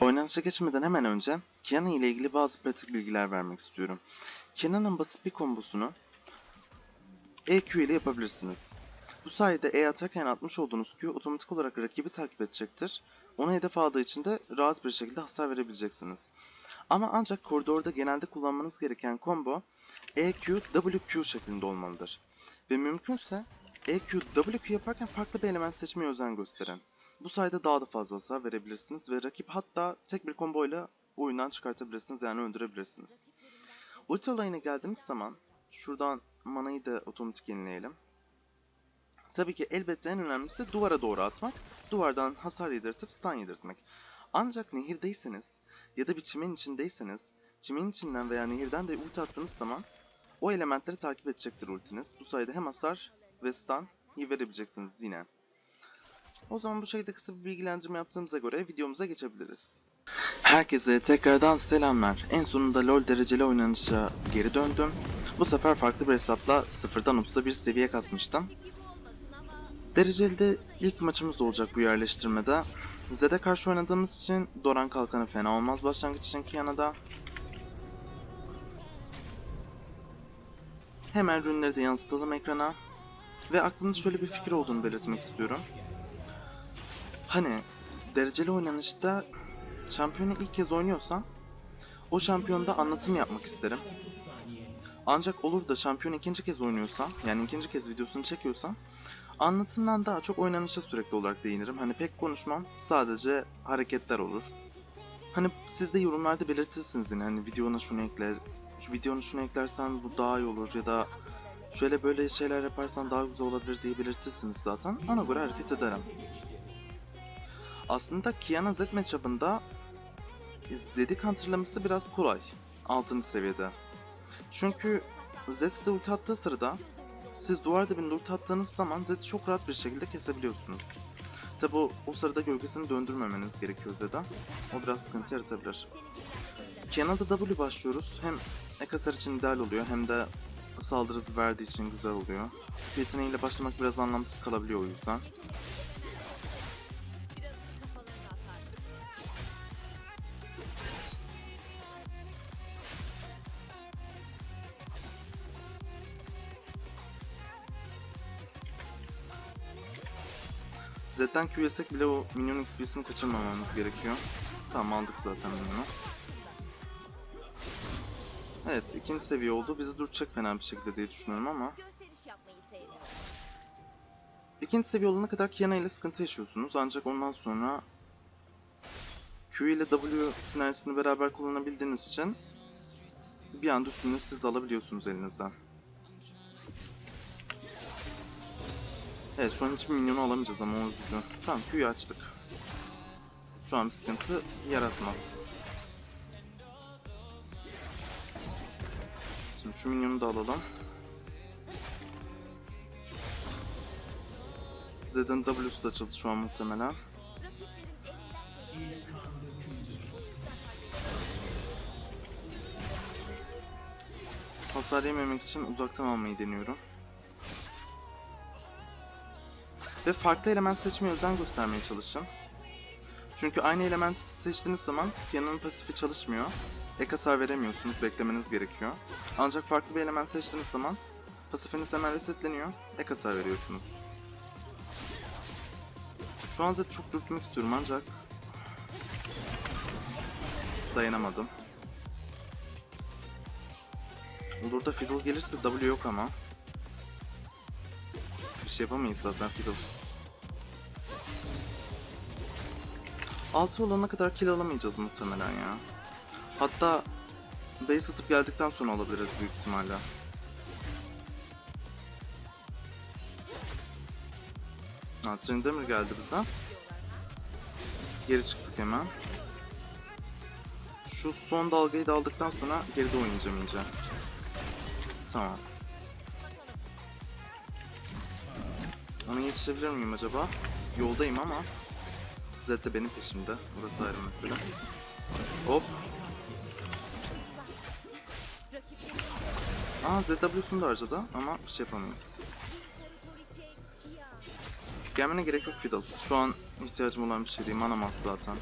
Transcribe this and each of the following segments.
Oynanışa geçmeden hemen önce Kiana ile ilgili bazı pratik bilgiler vermek istiyorum. Kiana'nın basit bir kombosunu EQ ile yapabilirsiniz. Bu sayede E atarken atmış olduğunuz Q otomatik olarak rakibi takip edecektir. Onu hedef aldığı için de rahat bir şekilde hasar verebileceksiniz. Ama ancak koridorda genelde kullanmanız gereken combo EQ, WQ şeklinde olmalıdır. Ve mümkünse EQ, WQ yaparken farklı bir element seçmeye özen gösterin. Bu sayede daha da fazla hasar verebilirsiniz ve rakip hatta tek bir komboyla oyundan çıkartabilirsiniz yani öldürebilirsiniz. Ulti olayına geldiğimiz zaman şuradan manayı da otomatik yenileyelim. Tabii ki elbette en önemlisi duvara doğru atmak, duvardan hasar yedirtip stun yedirtmek. Ancak nehirdeyseniz ya da bir çimen içindeyseniz, çimenin içinden veya nehirden de ulti attığınız zaman o elementleri takip edecektir ultiniz. Bu sayede hem hasar ve stun iyi verebileceksiniz yine. O zaman bu şekilde kısa bir bilgilendirme yaptığımıza göre videomuza geçebiliriz. Herkese tekrardan selamlar. En sonunda LoL dereceli oynanışa geri döndüm. Bu sefer farklı bir hesapla sıfırdan 30'a bir seviye kasmıştım. Dereceli ilk maçımız olacak bu yerleştirmede. Zed'e karşı oynadığımız için Doran Kalkanı fena olmaz başlangıç için Kiana'da. Hemen rünleri de yansıtalım ekrana. Ve aklımda şöyle bir fikir olduğunu belirtmek istiyorum. Hani dereceli oynanışta şampiyonu ilk kez oynuyorsam o şampiyonda anlatım yapmak isterim. Ancak olur da şampiyon ikinci kez oynuyorsam yani ikinci kez videosunu çekiyorsam anlatımdan daha çok oynanışa sürekli olarak değinirim. Hani pek konuşmam sadece hareketler olur. Hani siz de yorumlarda belirtirsiniz yine hani videona şunu ekle, şu videonu şunu eklersen bu daha iyi olur ya da şöyle böyle şeyler yaparsan daha güzel olabilir diye belirtirsiniz zaten. Ona göre hareket ederim. Aslında Kiana Z matchup'ında Zed'i counterlaması biraz kolay. 6. seviyede. Çünkü Zed size ulti attığı sırada siz duvar dibinde ulti attığınız zaman Zed'i çok rahat bir şekilde kesebiliyorsunuz. Tabi o, o sırada gölgesini döndürmemeniz gerekiyor Zed'e. O biraz sıkıntı yaratabilir. Kiana'da W başlıyoruz. Hem Ekasar için ideal oluyor hem de saldırı hızı verdiği için güzel oluyor. Yeteneğiyle başlamak biraz anlamsız kalabiliyor o yüzden. Z'den Q yesek bile o minyon XP'sini kaçırmamamız gerekiyor. Tamam aldık zaten minyonu. Evet ikinci seviye oldu. Bizi duracak fena bir şekilde diye düşünüyorum ama. İkinci seviye olana kadar Kiana ile sıkıntı yaşıyorsunuz. Ancak ondan sonra Q ile W sinerjisini beraber kullanabildiğiniz için bir anda üstünü siz alabiliyorsunuz elinizden. Evet şu an hiçbir minyonu alamayacağız ama o üzücü. Tamam Q'yu açtık. Şu an bir sıkıntı yaratmaz. Şimdi şu minyonu da alalım. Zed'in W'su da açıldı şu an muhtemelen. Hasar yememek için uzaktan almayı deniyorum. Ve farklı element seçmeye özen göstermeye çalışın. Çünkü aynı elementi seçtiğiniz zaman piyanonun pasifi çalışmıyor. Ek hasar veremiyorsunuz, beklemeniz gerekiyor. Ancak farklı bir element seçtiğiniz zaman pasifiniz hemen resetleniyor, ek hasar veriyorsunuz. Şu an Zed'i çok dürtmek istiyorum ancak dayanamadım. Olur da Fiddle gelirse W yok ama. Bir şey yapamayız zaten Fiddle. 6 olana kadar kill alamayacağız muhtemelen ya. Hatta base atıp geldikten sonra alabiliriz büyük ihtimalle. Ha, Tryndamere geldi bize. Geri çıktık hemen. Şu son dalgayı da aldıktan sonra geride oynayacağım iyice. Tamam. Onu yetişebilir miyim acaba? Yoldayım ama. Zed de benim peşimde. Burası ayrı mesela. Hop. Aa ZW'sunu da harcadı ama bir şey yapamayız. Gelmene gerek yok Fiddle. Şu an ihtiyacım olan bir şey değil. Manamaz zaten.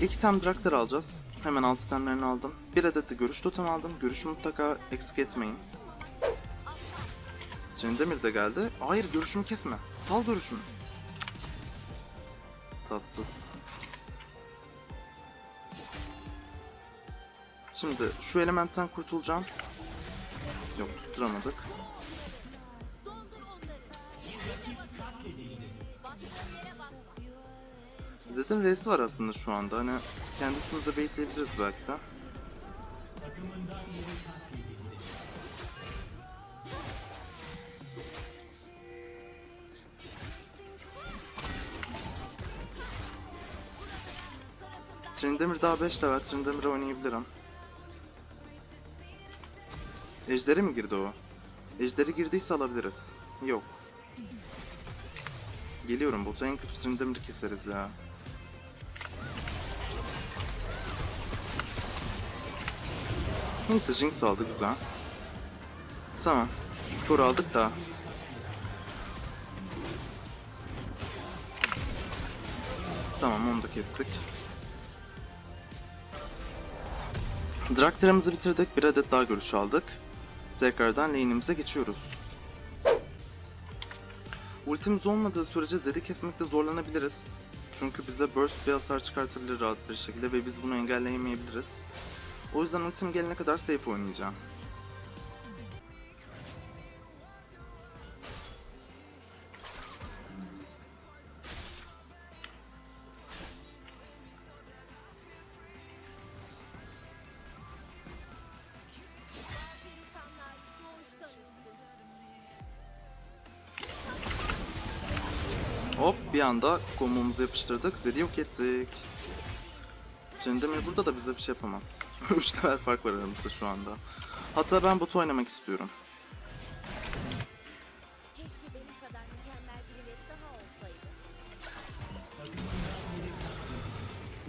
İlk tam Draktar alacağız. Hemen alt itemlerini aldım. Bir adet de görüş totem aldım. Görüşü mutlaka eksik etmeyin. Trindemir de geldi. Hayır görüşümü kesme. Sal görüşümü. Tatsız. Şimdi şu elementten kurtulacağım. Yok tutturamadık. Zed'in R'si var aslında şu anda. Hani kendi üstümüze baitleyebiliriz belki de. Trindamir daha 5 level. Trindamir'e oynayabilirim. Ejder'e mi girdi o? Ejder'e girdiyse alabiliriz. Yok. Geliyorum bota en kötü Trindamir'i keseriz ya. Neyse Jinx aldı güzel. Tamam. Skor aldık da. Tamam onu da kestik. Draktar'ımızı bitirdik. Bir adet daha görüş aldık. Tekrardan lane'imize geçiyoruz. Ultimiz olmadığı sürece Zed'i kesmekte zorlanabiliriz. Çünkü bize burst bir hasar çıkartabilir rahat bir şekilde ve biz bunu engelleyemeyebiliriz. O yüzden ultim gelene kadar safe oynayacağım. Hop bir anda kombomuzu yapıştırdık. Zed'i yok ettik. Tryndamere burada da bize bir şey yapamaz. 3 level fark var aramızda şu anda. Hatta ben botu oynamak istiyorum.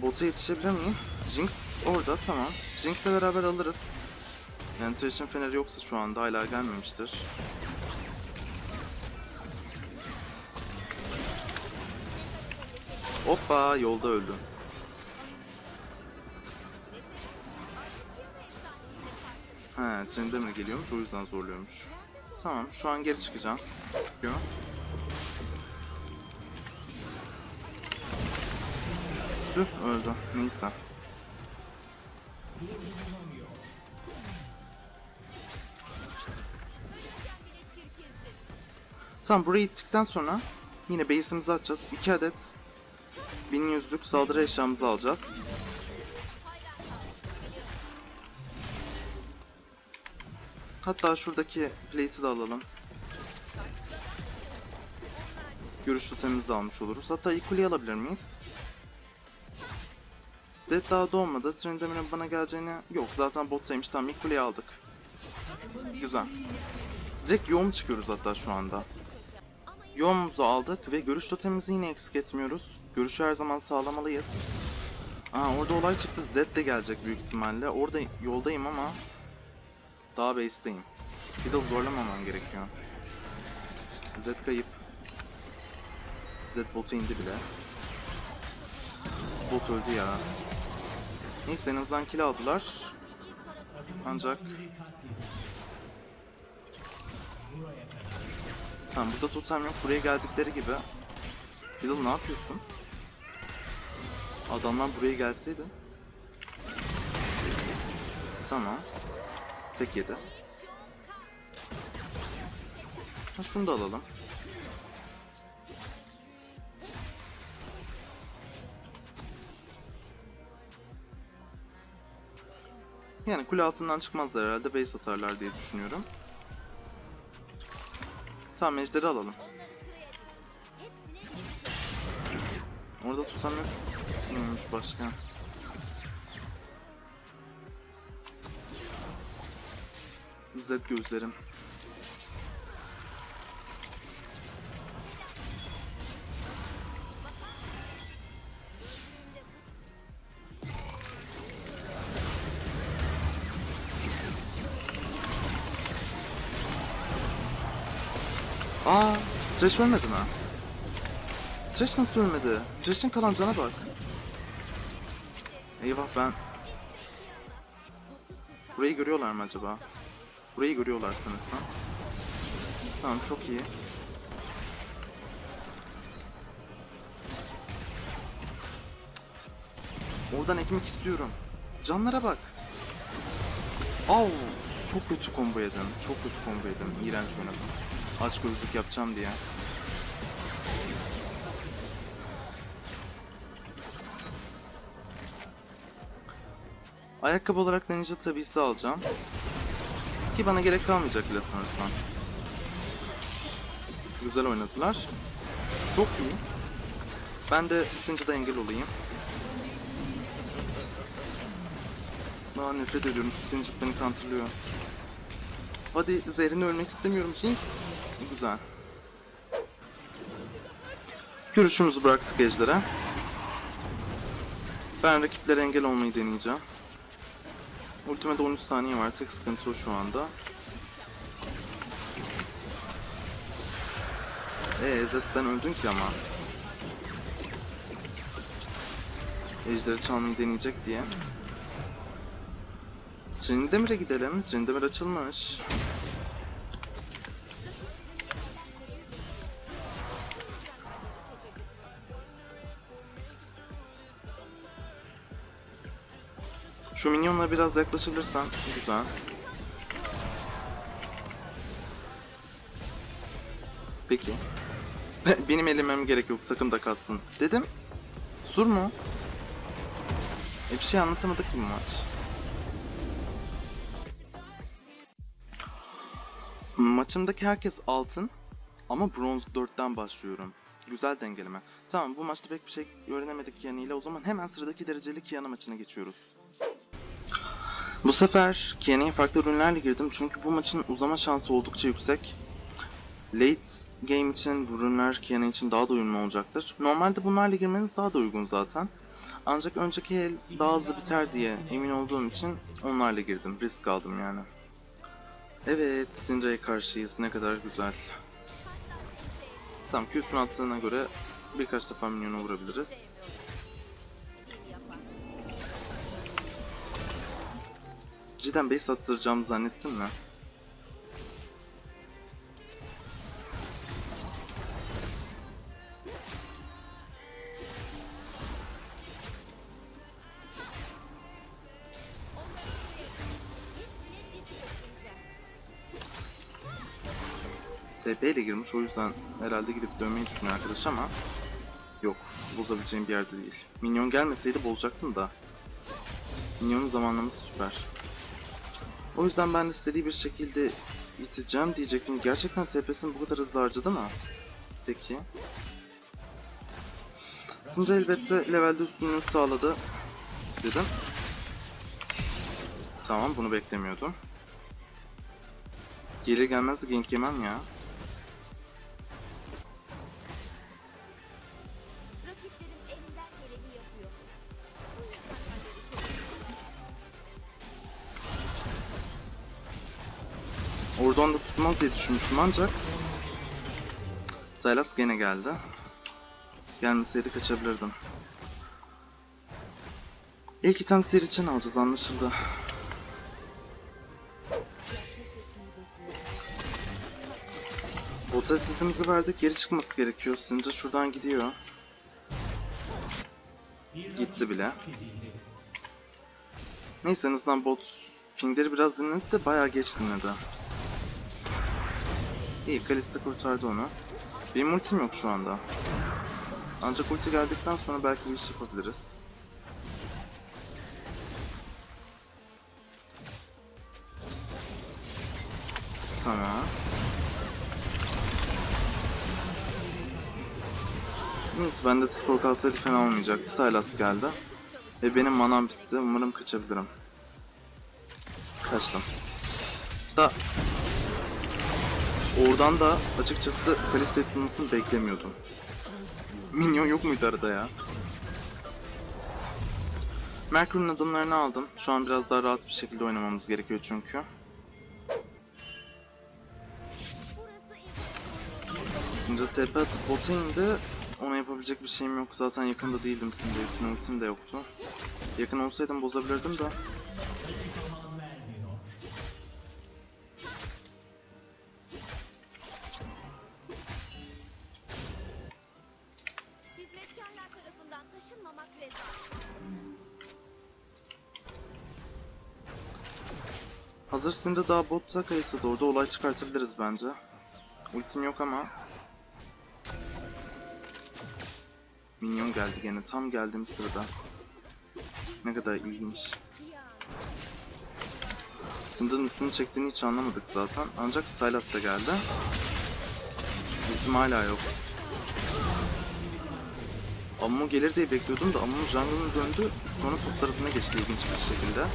Bota yetişebilir miyim? Jinx orada tamam. Jinx'le beraber alırız. Yani Thresh'in feneri yoksa şu anda hala gelmemiştir. Hoppa yolda öldü. He, Tryndamere geliyormuş o yüzden zorluyormuş. Tamam, şu an geri çıkacağım. Yok. Tüh öldü. Neyse. Tamam burayı ittikten sonra yine base'imizi atacağız. 2 adet 1100'lük saldırı eşyamızı alacağız. Hatta şuradaki plate'i de alalım. Görüş totemimizi de almış oluruz. Hatta ilk alabilir miyiz? Zed daha doğmadı. Trindamir'in bana geleceğini... Yok zaten bottaymış. Tamam ilk aldık. Güzel. Direkt yoğun çıkıyoruz hatta şu anda. Yoğunumuzu aldık ve görüş totemimizi yine eksik etmiyoruz. Görüşü her zaman sağlamalıyız. Aa orada olay çıktı. Zed de gelecek büyük ihtimalle. Orada yoldayım ama daha base'deyim. Bir de zorlamamam gerekiyor. Zed kayıp. Zed botu indi bile. Bot öldü ya. Neyse en azından kill aldılar. Ancak... Tamam burada totem yok. Buraya geldikleri gibi. Fiddle ne yapıyorsun? Adamlar buraya gelseydi. Tamam. Tek yedi. Ha, şunu da alalım. Yani kule altından çıkmazlar herhalde base atarlar diye düşünüyorum. Tamam ejderi alalım. Orada tutan yok. Başka? Zed gözlerim. Aa, Thresh ölmedi mi? Thresh nasıl ölmedi? Thresh'in kalan cana bak. Eyvah ben... Burayı görüyorlar mı acaba? Burayı görüyorlar sanırsam. Tamam çok iyi. Oradan ekmek istiyorum. Canlara bak. Au! Çok kötü combo yedim. Çok kötü combo yedim. İğrenç oynadım. Aç gözlük yapacağım diye. Ayakkabı olarak Ninja tabisi alacağım. Ki bana gerek kalmayacak bile sanırsam. Güzel oynadılar. Çok iyi. Ben de Ninja'da engel olayım. Daha nefret ediyorum. Şu beni counterlıyor. Hadi zehrini ölmek istemiyorum Jinx. Güzel. Görüşümüzü bıraktık Ejder'e. Ben rakiplere engel olmayı deneyeceğim. Ultimate 13 saniye var. Tek sıkıntı o şu anda. Eee Zed sen öldün ki ama. Ejder'i çalmayı deneyecek diye. Trindemir'e gidelim. Trindemir açılmış. Şu minyonla biraz yaklaşılırsan güzel. Peki. Benim elemem gerek yok takım da kalsın. Dedim. Sur mu? E bir şey anlatamadık bu maç. Maçımdaki herkes altın ama bronz 4'ten başlıyorum. Güzel dengeleme. Tamam bu maçta pek bir şey öğrenemedik Kiana o zaman hemen sıradaki dereceli Kiana maçına geçiyoruz. Bu sefer Kiana'ya farklı ürünlerle girdim çünkü bu maçın uzama şansı oldukça yüksek. Late game için bu ürünler Kiana için daha da uyumlu olacaktır. Normalde bunlarla girmeniz daha da uygun zaten. Ancak önceki el daha hızlı biter diye emin olduğum için onlarla girdim. Risk aldım yani. Evet, Syndra'ya karşıyız. Ne kadar güzel. Tamam, Q'sunu attığına göre birkaç defa minyonu vurabiliriz. Cidden base attıracağımı zannettin mi? TP ile girmiş o yüzden herhalde gidip dönmeyi düşünüyor arkadaş ama yok bozabileceğim bir yerde değil. Minyon gelmeseydi bozacaktım da. Minyonun zamanlaması süper. O yüzden ben de seri bir şekilde biteceğim diyecektim. Gerçekten TP'sini bu kadar hızlı harcadı mı? Peki. Syndra elbette levelde üstünlüğü sağladı. Dedim. Tamam bunu beklemiyordum. Gelir gelmez de gank yemem ya. Oradan da tutmaz diye düşünmüştüm ancak Sylas gene geldi. Gelmeseydi kaçabilirdim. İlk item seri için alacağız anlaşıldı. Bota sesimizi verdik geri çıkması gerekiyor. Sinca şuradan gidiyor. Gitti bile. Neyse en azından bot pingleri biraz dinledi de bayağı geç dinledi. İyi Kalista kurtardı onu. Benim ultim yok şu anda. Ancak ulti geldikten sonra belki bir iş yapabiliriz. Tamam. Neyse bende de skor kalsaydı fena olmayacaktı. Sylas geldi. Ve benim manam bitti. Umarım kaçabilirim. Kaçtım. Da Oradan da açıkçası Kalista yapılmasını beklemiyordum. Minyon yok muydu arada ya? Merkür'ün adımlarını aldım. Şu an biraz daha rahat bir şekilde oynamamız gerekiyor çünkü. Syndra TP atıp bota indi. ona yapabilecek bir şeyim yok. Zaten yakında değildim Syndrace'in ultim de yoktu. Yakın olsaydım bozabilirdim de. Hazır Syndra daha botta kayısı da orada olay çıkartabiliriz bence. Ultim yok ama. Minyon geldi gene tam geldiğim sırada. Ne kadar ilginç. Syndra'nın üstünü çektiğini hiç anlamadık zaten. Ancak Sylas da geldi. Ultim hala yok. Ammu gelir diye bekliyordum da Ammu jungle'ına döndü. Sonra top tarafına geçti ilginç bir şekilde.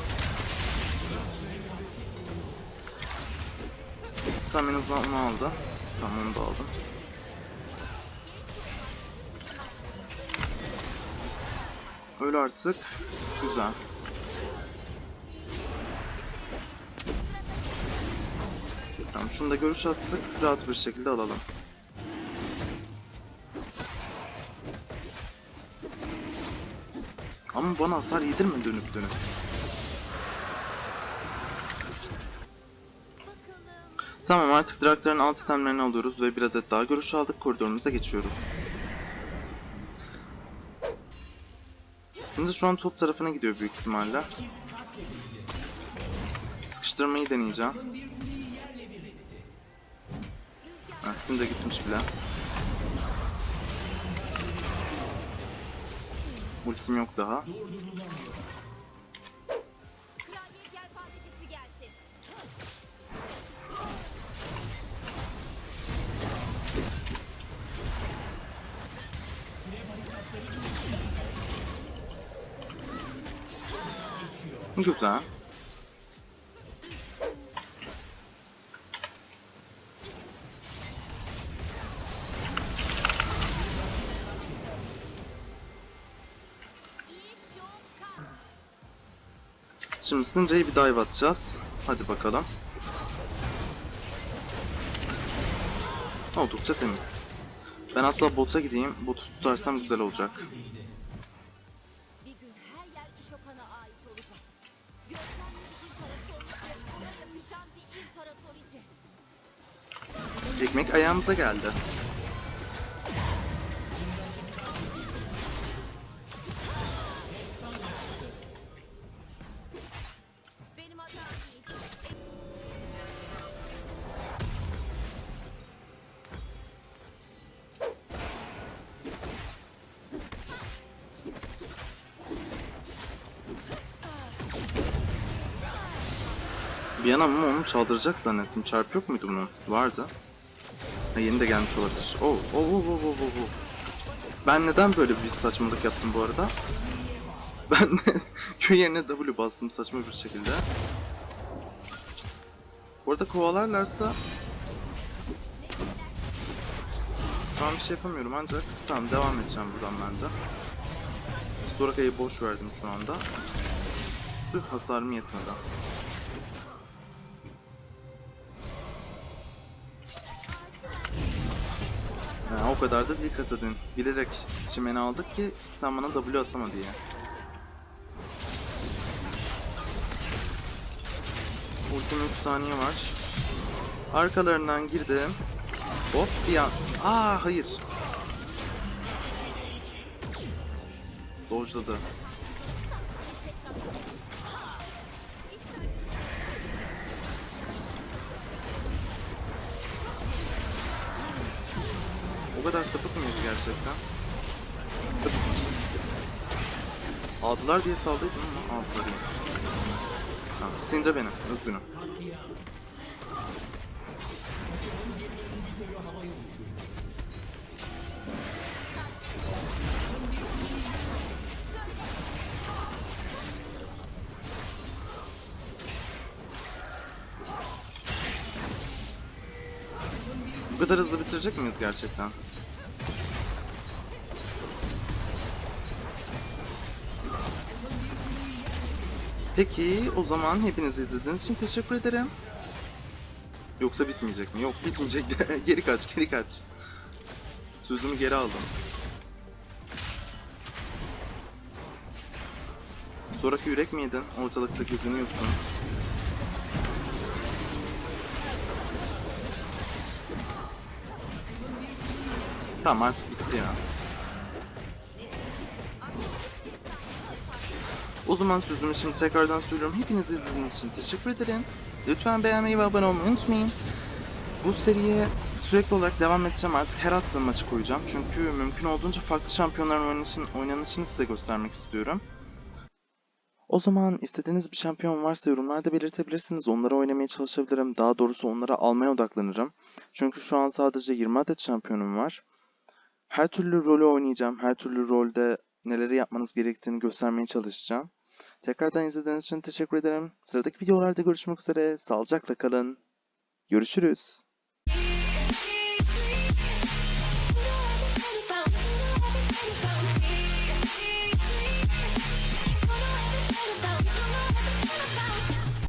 Tamam en azından onu aldı. Tamam da aldım. Öyle artık. Güzel. Tamam şunu da görüş attık. Rahat bir şekilde alalım. Ama bana hasar yedirme dönüp dönüp. Tamam artık Draktar'ın alt itemlerini alıyoruz ve bir adet daha görüş aldık. Koridorumuza geçiyoruz. Şimdi şu an top tarafına gidiyor büyük ihtimalle. Sıkıştırmayı deneyeceğim. Sim de gitmiş bile. Ultim yok daha. Güzel. Şimdi Syndra'yı bir dive atacağız. Hadi bakalım. Oldukça temiz. Ben hatta bota gideyim. Botu tutarsam güzel olacak. Ayağımıza geldi. Bir an ama onu çaldıracak zannettim. Çarp yok muydu bunun? Vardı. Ha, yeni de gelmiş olabilir. Oh, oh, oh, oh, oh. Ben neden böyle bir saçmalık yaptım bu arada? Ben Q yerine W bastım saçma bir şekilde. Bu arada kovalarlarsa şu an bir şey yapamıyorum ancak tamam devam edeceğim buradan ben de. Zoraka'yı boş verdim şu anda. Hasarım yetmedi. Ha, o kadar da dikkat edin. Bilerek çimeni aldık ki sen bana W atama diye. Ultim 3 saniye var. Arkalarından girdim. Hop bir an. Aa hayır. Dojladı. Kadar sapık mıyız gerçekten? Sapıkmış. Aldılar diye saldıydım ama aldılar yine. Tamam, Syndra benim, üzgünüm. kadar hızlı bitirecek miyiz gerçekten? Peki o zaman hepinizi izlediğiniz için teşekkür ederim. Yoksa bitmeyecek mi? Yok bitmeyecek. geri kaç geri kaç. Sözümü geri aldım. Sonraki yürek miydin? Ortalıkta geziniyorsun. Tamam artık bitti ya. O zaman sözümü şimdi tekrardan söylüyorum. Hepiniz izlediğiniz için teşekkür ederim. Lütfen beğenmeyi ve abone olmayı unutmayın. Bu seriye sürekli olarak devam edeceğim artık. Her attığım maçı koyacağım. Çünkü mümkün olduğunca farklı şampiyonların oynanışını, oynanışını size göstermek istiyorum. O zaman istediğiniz bir şampiyon varsa yorumlarda belirtebilirsiniz. Onları oynamaya çalışabilirim. Daha doğrusu onları almaya odaklanırım. Çünkü şu an sadece 20 adet şampiyonum var. Her türlü rolü oynayacağım. Her türlü rolde neleri yapmanız gerektiğini göstermeye çalışacağım. Tekrardan izlediğiniz için teşekkür ederim. Sıradaki videolarda görüşmek üzere. Sağlıcakla kalın. Görüşürüz.